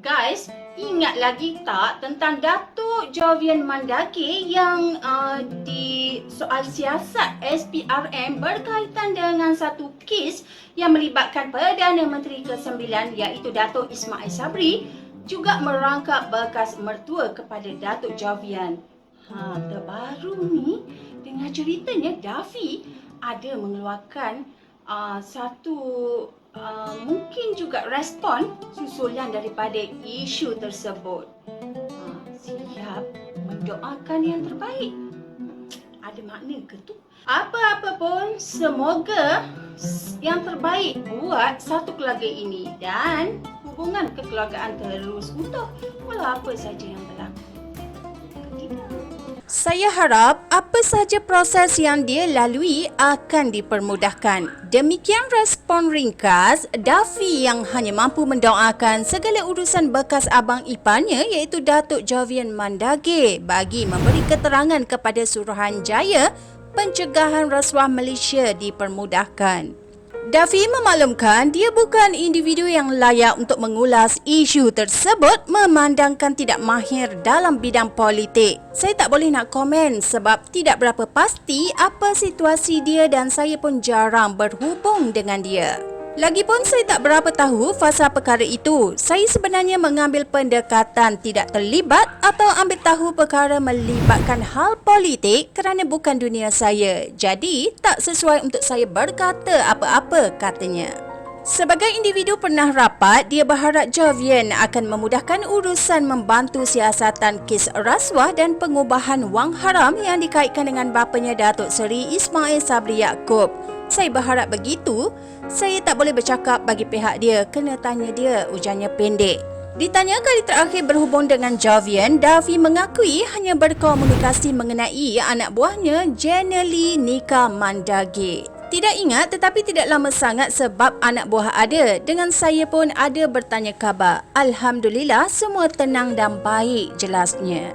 Guys, ingat lagi tak tentang Datuk Jovian Mandaki yang uh, di soal siasat SPRM berkaitan dengan satu kes yang melibatkan Perdana Menteri ke-9 iaitu Datuk Ismail Sabri juga merangkap bekas mertua kepada Datuk Jovian. Ha, terbaru ni dengar ceritanya Dafi ada mengeluarkan uh, satu uh, mungkin juga respon susulan daripada isu tersebut. Uh, siap mendoakan yang terbaik. Ada makna ke tu? Apa-apa pun, semoga yang terbaik buat satu keluarga ini dan hubungan kekeluargaan terus utuh walau apa saja yang berlaku. Saya harap apa sahaja proses yang dia lalui akan dipermudahkan. Demikian respon ringkas Dafi yang hanya mampu mendoakan segala urusan bekas abang iparnya iaitu Datuk Jovian Mandage bagi memberi keterangan kepada Suruhanjaya pencegahan rasuah Malaysia dipermudahkan. Dafi memaklumkan dia bukan individu yang layak untuk mengulas isu tersebut memandangkan tidak mahir dalam bidang politik. Saya tak boleh nak komen sebab tidak berapa pasti apa situasi dia dan saya pun jarang berhubung dengan dia. Lagipun saya tak berapa tahu fasa perkara itu. Saya sebenarnya mengambil pendekatan tidak terlibat atau ambil tahu perkara melibatkan hal politik kerana bukan dunia saya. Jadi, tak sesuai untuk saya berkata apa-apa katanya. Sebagai individu pernah rapat, dia berharap Jovian akan memudahkan urusan membantu siasatan kes rasuah dan pengubahan wang haram yang dikaitkan dengan bapanya Datuk Seri Ismail Sabri Yaakob. Saya berharap begitu. Saya tak boleh bercakap bagi pihak dia. Kena tanya dia, ujarnya pendek. Ditanya kali terakhir berhubung dengan Jovian, Davi mengakui hanya berkomunikasi mengenai anak buahnya Jenely Nika Mandage. Tidak ingat tetapi tidak lama sangat sebab anak buah ada. Dengan saya pun ada bertanya khabar. Alhamdulillah semua tenang dan baik jelasnya.